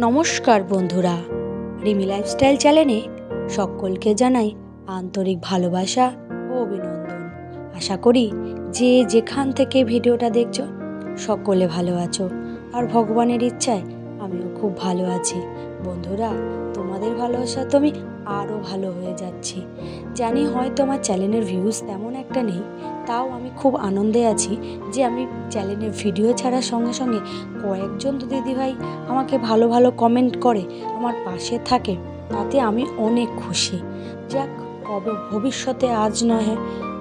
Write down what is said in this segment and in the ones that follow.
নমস্কার বন্ধুরা। রিমি লাইফস্টাইল চ্যানেলে সকলকে জানাই আন্তরিক ভালোবাসা ও অভিনন্দন। আশা করি যে যেখান থেকে ভিডিওটা দেখছ, সকলে ভালো আছো। আর ভগবানের ইচ্ছায় আমিও খুব ভালো আছি। বন্ধুরা তোমাদের ভালোবাসা তো আমি আরও ভালো হয়ে যাচ্ছি। জানি হয়তো আমার চ্যানেলের ভিউজ তেমন একটা নেই, তাও আমি খুব আনন্দে আছি যে আমি চ্যানেলের ভিডিও ছাড়ার সঙ্গে সঙ্গে কয়েকজন তো দিদিভাই আমাকে ভালো ভালো কমেন্ট করে, আমার পাশে থাকে, তাতে আমি অনেক খুশি। যাক, কবে ভবিষ্যতে আজ নয়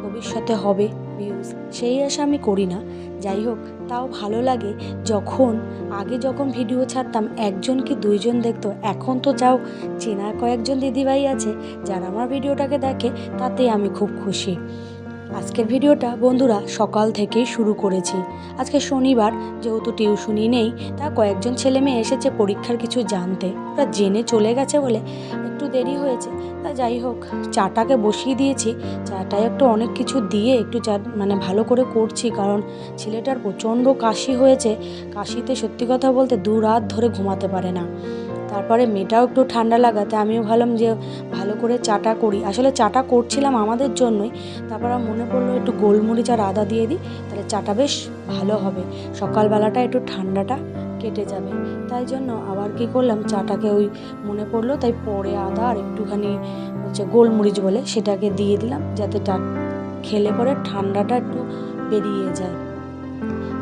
ভবিষ্যতে হবে। ভিউজ সেই আশা আমি করি না। যাই হোক, তাও ভালো লাগে যখন, আগে যখন ভিডিও ছাড়তাম একজন কি দুইজন দেখতো, এখন তো যাও চেনা কয়েকজন দিদিভাই আছে, যারা আমার ভিডিওটাকে দেখে তাতে আমি খুব খুশি। আজকের ভিডিওটা বন্ধুরা সকাল থেকেই শুরু করেছি। আজকে শনিবার, যেহেতু টিউশনি নেই, তা কয়েকজন ছেলে মেয়ে এসেছে পরীক্ষার কিছু জানতে। ওরা জেনে চলে গেছে বলে একটু দেরি হয়েছে। তা যাই হোক, চাটাকে বসিয়ে দিয়েছি। চাটায় একটু অনেক কিছু দিয়ে একটু চা মানে ভালো করে করছি, কারণ ছেলেটার প্রচণ্ড কাশি হয়েছে। কাশিতে সত্যি কথা বলতে দু রাত ধরে ঘুমাতে পারে না। তারপরে মেয়েটাও একটু ঠান্ডা লাগাতে, আমিও ভাবলাম যে ভালো করে চাটা করি। আসলে চাটা করছিলাম আমাদের জন্যই, তারপর মনে পড়ল একটু গোলমরিচ আর আদা দিয়ে দিই, তাহলে চাটা বেশ ভালো হবে। সকালবেলাটা একটু ঠান্ডাটা কেটে যাবে। তাই জন্য আবার কি করলাম, চাটাকে ওই মনে পড়ল, তাই পরে আদা আর একটুখানি হচ্ছে গোলমরিচ বলে সেটাকে দিয়ে দিলাম, যাতে খেলে পরে ঠান্ডাটা একটু বেরিয়ে যায়।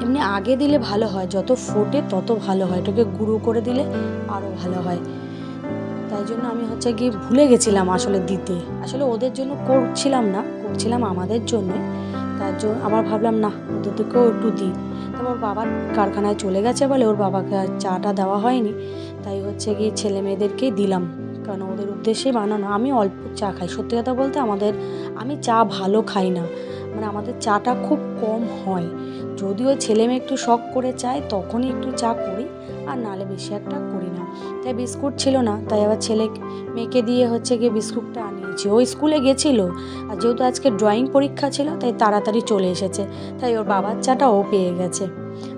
এমনি আগে দিলে ভালো হয়, যত ফোটে তত ভালো হয়। এটাকে গুঁড়ো করে দিলে আরও ভালো হয়। তাই জন্য আমি হচ্ছে গিয়ে ভুলে গেছিলাম আসলে দিতে। আসলে ওদের জন্য করছিলাম না, করছিলাম আমাদের জন্য। তার জন্য আবার ভাবলাম, না, ওদেরকেও একটু দিই। তারপর বাবার কারখানায় চলে গেছে বলে ওর বাবাকে চাটা দেওয়া হয়নি। তাই হচ্ছে গিয়ে ছেলে মেয়েদেরকেই দিলাম। কারণ ওদের উদ্দেশ্যেই বানানো। আমি অল্প চা খাই। সত্যি কথা বলতে আমাদের, আমি চা ভালো খাই না। মানে আমাদের চাটা খুব কম হয়। যদিও ছেলে মেয়ে একটু শখ করে চায়, তখনই একটু চা করি, আর নালে বেশি একটা করি না। তাই বিস্কুট ছিল না, তাই আবার ছেলে মেয়েকে দিয়ে হচ্ছে গিয়ে বিস্কুটটা আনিয়েছি। ও স্কুলে গেছিল, আর যেহেতু আজকে ড্রয়িং পরীক্ষা ছিল, তাই তাড়াতাড়ি চলে এসেছে। তাই ওর বাবার চাটা ও পেয়ে গেছে।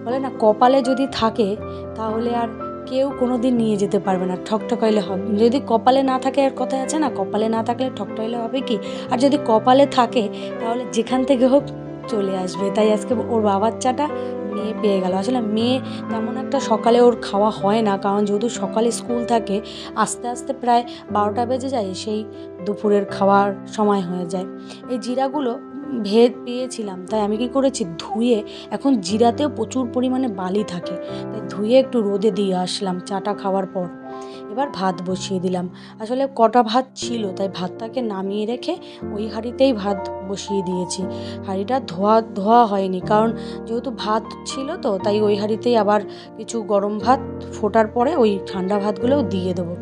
বলে না, কপালে যদি থাকে, তাহলে আর কেউ কোনো দিন নিয়ে যেতে পারবে না ঠকঠকাইলে হবে। যদি কপালে না থাকে, আর কথা আছে না, কপালে না থাকলে ঠকঠকাইলে হবে কি? আর যদি কপালে থাকে, তাহলে যেখান থেকে হোক চলে আসবে। তাই আজকে ওর বাবার চাটা মেয়ে পেয়ে গেল। আসলে মেয়ে তেমন একটা সকালে ওর খাওয়া হয় না, কারণ যেহেতু সকালে স্কুল থাকে, আস্তে আস্তে প্রায় বারোটা বেজে যায়, সেই দুপুরের খাওয়ার সময় হয়ে যায়। এই জিরাগুলো ভেদ পেয়েছিলাম। তাই আমি কি করেছি? ধুয়ে এখন জিরাতেও প্রচুর পরিমাণে বালি থাকে। তাই ধুয়ে একটু রোদে দিয়ে আসলাম চাটা খাওয়ার পর। এবার ভাত বসিয়ে দিলাম। আসলে কটা ভাত ছিল, তাই ভাতটাকে নামিয়ে রেখে ওই হাঁড়িতেই ভাত বসিয়ে দিয়েছি। হাঁড়িটা ধোয়া ধোয়া হয়নি, কারণ যেহেতু ভাত ছিল তো, তাই ওই হাঁড়িতেই আবার কিছু গরম ভাত ফোটার পরে ওই ঠান্ডা ভাতগুলোও দিয়ে দেবো।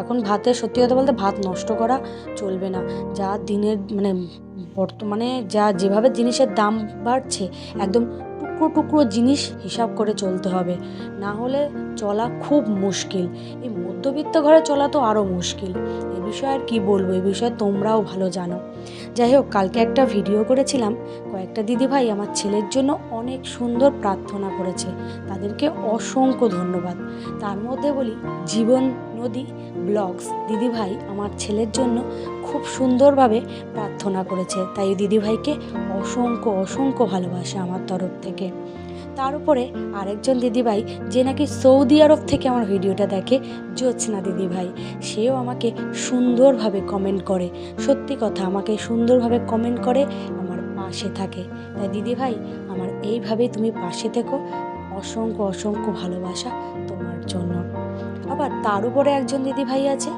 এখন ভাতে, সত্যি কথা বলতে ভাত নষ্ট করা চলবে না। যা দিনের মানে বর্তমানে যা যেভাবে জিনিসের দাম বাড়ছে, একদম টুকরো টুকরো জিনিস হিসাব করে চলতে হবে। না হলে চলা খুব মুশকিল। এই মধ্যবিত্ত ঘরে চলা তো আরও মুশকিল। এ বিষয়ে আর কী বলব? এই বিষয়ে তোমরাও ভালো জানো। যাই হোক, কালকে একটা ভিডিও করেছিলাম। কয়েকটা দিদিভাই আমার ছেলের জন্য অনেক সুন্দর প্রার্থনা করেছে। তাদেরকে অসংখ্য ধন্যবাদ। তার মধ্যে বলি, জীবন নদী, ব্লগস, দিদিভাই আমার ছেলের জন্য খুব সুন্দরভাবে প্রার্থনা করেছে। তাই দিদিভাইকে অসংখ্য অসংখ্য ভালোবাসা আমার তরফ থেকে। তার উপরে আরেকজন দিদিভাই, যে নাকি সৌদি আরব থেকে আমার ভিডিওটা দেখে, জ্যোৎস্না দিদিভাই। সেও আমাকে সুন্দরভাবে কমেন্ট করে। সত্যি কথা, আমাকে সুন্দরভাবে কমেন্ট করে আমার পাশে থাকে। তাই দিদিভাই, আমার এইভাবেই তুমি পাশে থেকো। অসংখ্য অসংখ্য ভালোবাসা আবার তার উপরে একজন দিদিভাই আছে,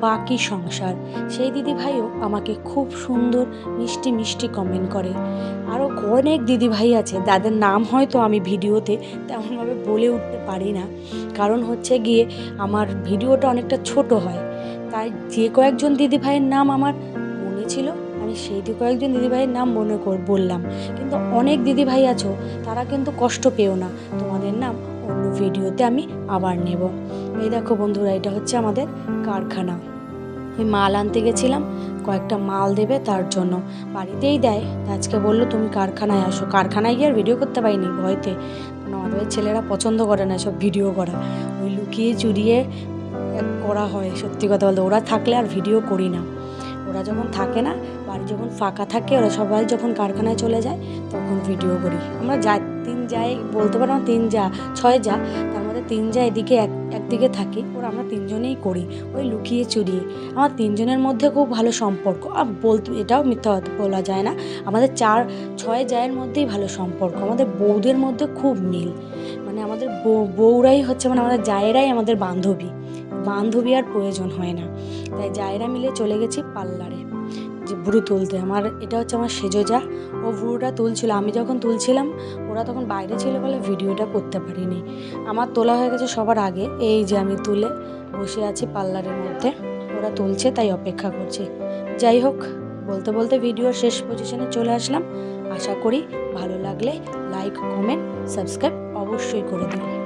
বাকি সংসার। সেই দিদিভাইও আমাকে খুব সুন্দর, মিষ্টি মিষ্টি কমেন্ট করে। আরও অনেক দিদিভাই আছে, যাদের নাম হয়তো আমি ভিডিওতে তেমনভাবে বলে উঠতে পারি না। কারণ হচ্ছে গিয়ে আমার ভিডিওটা অনেকটা ছোট হয়। তাই যে কয়েকজন দিদিভাইয়ের নাম আমার মনে ছিল, আমি সেই কয়েকজন দিদিভাইয়ের নাম মনে বললাম। কিন্তু অনেক দিদিভাই আছো, তারা কিন্তু কষ্ট পেও না। তোমাদের নাম ভিডিওতে আমি আবার নেব। এই দেখো বন্ধুরা, এটা হচ্ছে আমাদের কারখানা। আমি মাল আনতে গেছিলাম, কয়েকটা মাল দেবে তার জন্য। বাড়িতেই দেয় আজকে বলল, তুমি কারখানায় আসো। কারখানায় গিয়ে আর ভিডিও করতে পারিনি ভয়তে। আমাদের ছেলেরা পছন্দ করে না সব ভিডিও করা। ওই লুকিয়ে চুরিয়ে করা হয়, সত্যি কথা বলতে। ওরা থাকলে আর ভিডিও করি না। ওরা যখন থাকে না, বাড়ি যখন ফাঁকা থাকে, ওরা সবাই যখন কারখানায় চলে যায়, তখন ভিডিও করি। আমরা যা তিন যাই বলতে পারো তিন যা, ছয় যা, তার মধ্যে তিন যা এদিকে এক, একদিকে থাকি। ওরা আমরা তিনজনেই করি, ওই লুকিয়ে চুরিয়ে। আমার তিনজনের মধ্যে খুব ভালো সম্পর্ক। আর বলতে এটাও মিথ্যা বলা যায় না। আমাদের চার, ছয় জায়ের মধ্যেই ভালো সম্পর্ক। আমাদের বউদের মধ্যে খুব মিল। মানে আমাদের বউ- বউরাই হচ্ছে মানে আমাদের জায়েরাই আমাদের বান্ধবী। বান্ধবী আর প্রয়োজন হয় না। তাই জায়েরা মিলে চলে গেছি পার্লারে। ভুরু তুলতে। আমার এটা হচ্ছে আমার সেজোজা। ও ভুরুটা তুলছিল। আমি যখন তুলছিলাম, ওরা তখন বাইরে ছিল বলে ভিডিওটা করতে পারিনি। আমার তোলা হয়ে গেছে সবার আগে। এই যে আমি তুলে বসে আছি পার্লারের মধ্যে। ওরা তুলছে, তাই অপেক্ষা করছি। যাই হোক, বলতে বলতে ভিডিওর শেষ পজিশনে চলে আসলাম। আশা করি ভালো লাগলে লাইক, কমেন্ট, সাবস্ক্রাইব অবশ্যই করে দিন।